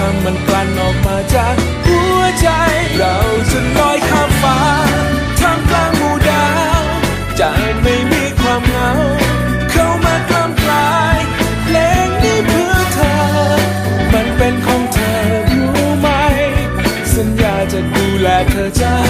ทุกคำมันกลั่นออกมาจากหัวใจ เราจะลอยข้ามฟ้าท่ามกลางหมู่ดาวจะไม่มีความเหงา เข้ามากล้ำกลายเพลงนี้เพื่อเธอ มันเป็นของเธอรู้ไหม สัญญาจะดูแลเธอจ้า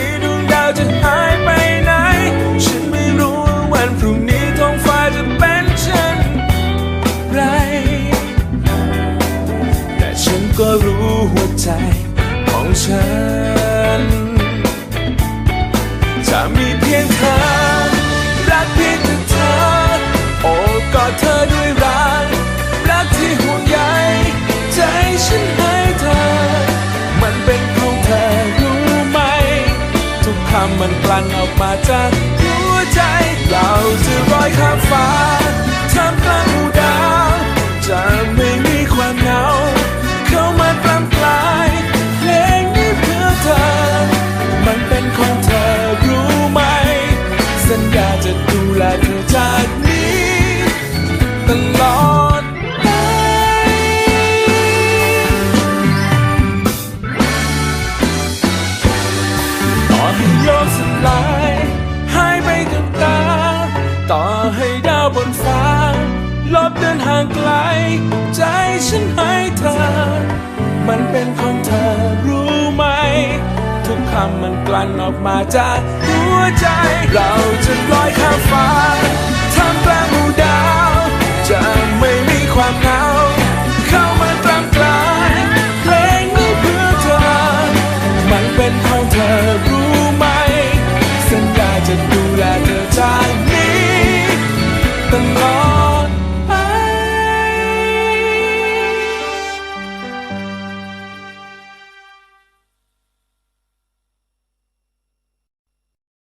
ี้ จะมีเพียงเธอ รักเพียงแต่เธอ โอบกอดเธอด้วยรัก รักที่ห่วงใยใจฉันให้เธอ มันเป็นของเธอรู้ไหม ทุกคำมันกลั่นออกมาจากหัวใจ เราจะลอยข้ามฟ้า โลกสลายหายไปกับตา ต่อให้ดาวบนฟ้า ลบเดินห่างไกล ใจฉันให้เธอ มันเป็นของเธอรู้ไหม ทุกคำมันกลั่นออกมาจากหัวใจ เราจะลอยข้ามฟ้าท่ามกลางหมู่ดาว จะไม่มีความเหงา